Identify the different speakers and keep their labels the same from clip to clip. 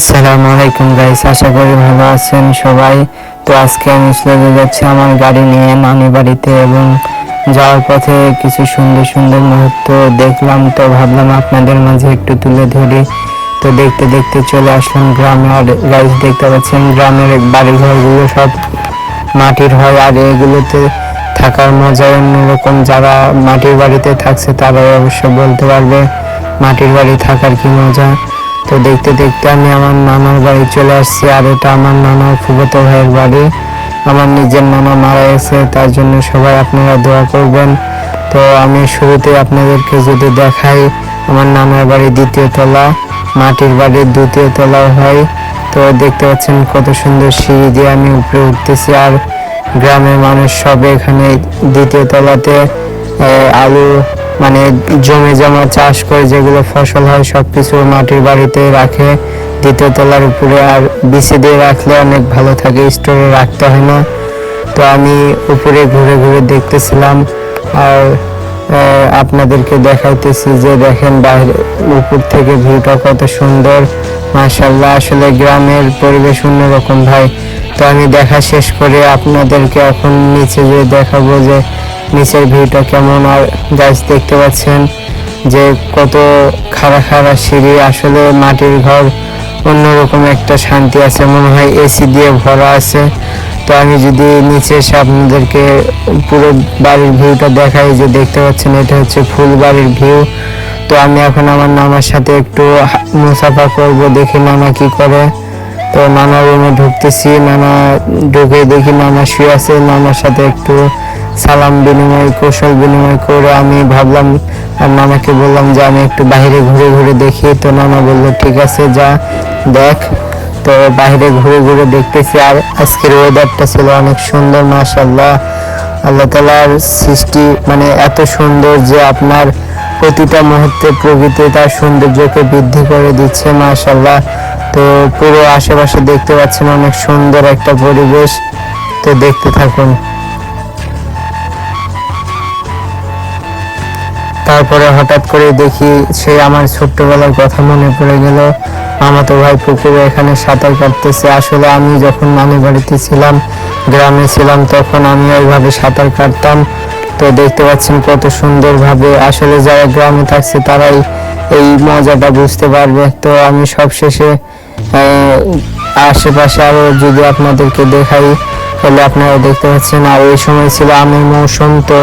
Speaker 1: আসসালামু আলাইকুম গাইস আশা করি ভালো আছেন সবাই। তো আজকে আমি চলে যাচ্ছি আমার গাড়ি নিয়ে নানি বাড়িতে এবং যাওয়ার পথে কিছু সুন্দর সুন্দর মুহূর্ত দেখলাম। তো ভাবলাম আপনাদের মাঝে একটু তুলে ধরি। তো দেখতে দেখতে চলে আসলাম গ্রামে আর গাইস দেখতে পাচ্ছেন গ্রামের বাড়ি ঘরগুলো সব মাটির হয় আর এগুলোতে থাকার মজা অন্যরকম। যারা মাটির বাড়িতে থাকছে তারাই অবশ্য বলতে পারবে মাটির বাড়ি থাকার কি মজা। তো দেখতে দেখতে আমি আমার নানার বাড়ি চলে আসছি, আর এটা আমার নানার ফুফতো ভাইয়ের বাড়ি। আমার নিজের নানা মারা গেছে, তার জন্য সবাই আপনারা দোয়া করবেন। তো আমি শুরুতে আপনাদেরকে যদি দেখাই, আমার নানার বাড়ি দ্বিতীয় তলা, মাটির বাড়ির দ্বিতীয় তলা হয়। তো দেখতে পাচ্ছেন কত সুন্দর সিঁড়ি দিয়ে আমি উপরে উঠতেছি, আর গ্রামের মানুষ সব এখানে দ্বিতীয় তলাতে আলু মানে জমে জমা, চাষ করে যেগুলো ফসল হয় সব কিছু মাটির বাড়িতে রাখে। দ্বিতীয় তলার উপরে আর বিছে দিয়ে রাখলে অনেক ভালো থাকে, স্টোরে রাখতে হয় না। তো আমি উপরে ঘুরে ঘুরে দেখতেছিলাম আর আপনাদেরকে দেখাইতেছি যে দেখেন বাইরে উপর থেকে ভিউটা কত সুন্দর। মাশাল্লাহ আসলে গ্রামের পরিবেশ অন্যরকম ভাই। তো আমি দেখা শেষ করে আপনাদেরকে এখন নিচে যে দেখাবো যে নিচের ভিউটা কেমন আর গাছ দেখতে পাচ্ছেন? যে কত খাড়া খাড়া সিঁড়ি, আসলে মাটির ঘর অন্যরকম একটা শান্তি আছে, মনে হয় এসি দিয়ে ভরা আছে। তো আমি যদি নিচে এসে আপনাদেরকে পুরো বাড়ির ভিউটা দেখাই, যে দেখতে পাচ্ছেন এটা হচ্ছে ফুল বাড়ির ভিউ তো আমি এখন আমার নানার সাথে একটু মুসাফা করব, দেখি নানা কি করে। তো নানা রুমে ঢুকতেছি, নানা ঢুকে দেখি নানা শুয়ে আছে, নানার সাথে একটু সালাম বিনিময় কৌশল বিনিময় করে। আমি ভাবলাম নানাকে বললাম যে আমি একটু বাইরে ঘুরে ঘুরে দেখি। তো নানা বলল, ঠিক আছে, যা, দেখ। তো বাইরে ঘুরে ঘুরে দেখতেছি। আর আজকের ওয়েদারটা ছিল অনেক সুন্দর মাশাল্লাহ আল্লাহ তালার সৃষ্টি মানে এত সুন্দর যে আপনার প্রতিটা মুহূর্তে প্রকৃতি তার সৌন্দর্যকে বৃদ্ধি করে দিচ্ছে মাশাল্লাহ তো পুরো আশেপাশে দেখতে পাচ্ছেন অনেক সুন্দর একটা পরিবেশ। তো দেখতে থাকুন। তারপরে হঠাৎ করে দেখি সে আমার ছোট্টবেলার কথা মনে পড়ে গেল। মামাতো ভাই পুকুরে এখানে সাঁতার কাটতেছে। আসলে আমি যখন নানি বাড়িতে ছিলাম, গ্রামে ছিলাম, তখন আমি ওইভাবে সাঁতার কাটতাম। তো দেখতে পাচ্ছেন কত সুন্দরভাবে আসলে যারা গ্রামে থাকছে, তারাই এই মজাটা বুঝতে পারবে। তো আমি সবশেষে আশেপাশে আরও যদি আপনাদেরকে দেখাই, তাহলে আপনারা দেখতে পাচ্ছেন, আর এই সময় ছিল আমের মৌসুম, তো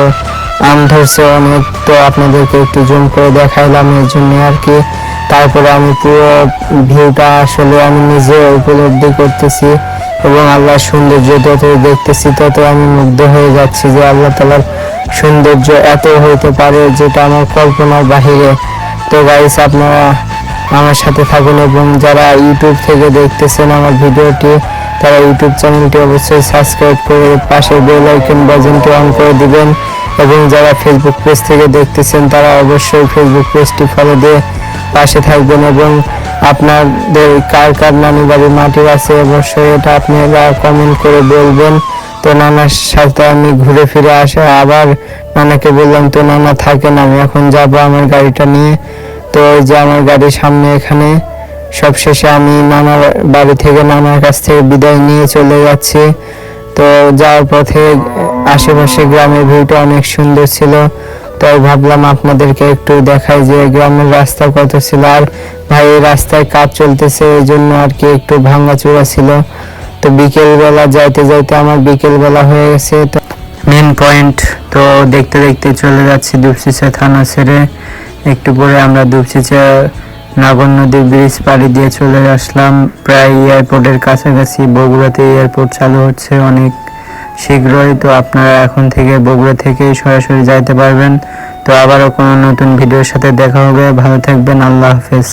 Speaker 1: আম ধরছে অনেক তো আপনাদেরকে একটু জুম করে দেখাইলাম এর জন্য আর কি। তারপরে আমি পুরো ভিউটা আসলে আমি নিজে উপলব্ধি করতেছি এবং আল্লাহর সৌন্দর্য যত দেখতেছি তত আমি মুগ্ধ হয়ে যাচ্ছি যে আল্লাহ তালার সৌন্দর্য এত হইতে পারে যেটা আমার কল্পনার বাহিরে। তো গাইস আপনারা আমার সাথে থাকুন এবং যারা ইউটিউব থেকে দেখতেছেন আমার ভিডিওটি, তারা ইউটিউব চ্যানেলটি অবশ্যই সাবস্ক্রাইব করে পাশে বেল আইকন বাজনটি অন করে দিবেন। এবং যারা ফেসবুক পেজ থেকে দেখতেছেন, তারা অবশ্যই ফেসবুক পেজটি ফলো দিয়ে পাশে থাকবেন এবং আপনাদের কার কার নানি বাড়ি মাটির আছে, অবশ্যই এটা আপনারা কমেন্ট করে বলবেন। তো নানার সাথে আমি ঘুরে ফিরে আসে, আবার নানাকে বললাম, তো নানা থাকেন, আমি এখন যাব আমার গাড়িটা নিয়ে। তো ওই যে আমার গাড়ির সামনে এখানে, সবশেষে আমি নানার বাড়ি থেকে নানার কাছ থেকে বিদায় নিয়ে চলে যাচ্ছি। তো যাওয়ার পথে আশেপাশে গ্রামের ভিউটা অনেক সুন্দর ছিল। তাই ভাবলাম আপনাদেরকে একটু দেখাই যে গ্রামের রাস্তা কত ছিল আর ভাই রাস্তায় কাজ চলতেছে, এই জন্য আর কি একটু ভাঙাচোরা ছিল। তো বিকেলবেলা যাইতে যাইতে আমার বিকেলবেলা হয়ে গেছে। তো মেন পয়েন্ট তো দেখতে দেখতে চলে যাচ্ছি দুপসিচা থানা ছেড়ে। একটু পরে আমরা দুপসিচা নাগর নদীর ব্রিজ পাড়ি দিয়ে চলে আসলাম। প্রায় এয়ারপোর্টের কাছাকাছি বগুড়াতে এয়ারপোর্ট চালু হচ্ছে অনেক। শীঘ্রই তো আপনারা এখন থেকে বগুড়া থেকে সরাসরি যাইতে পারবেন। তো আবারও কোনো নতুন ভিডিওর সাথে দেখা হবে। ভালো থাকবেন। আল্লাহ হাফেজ।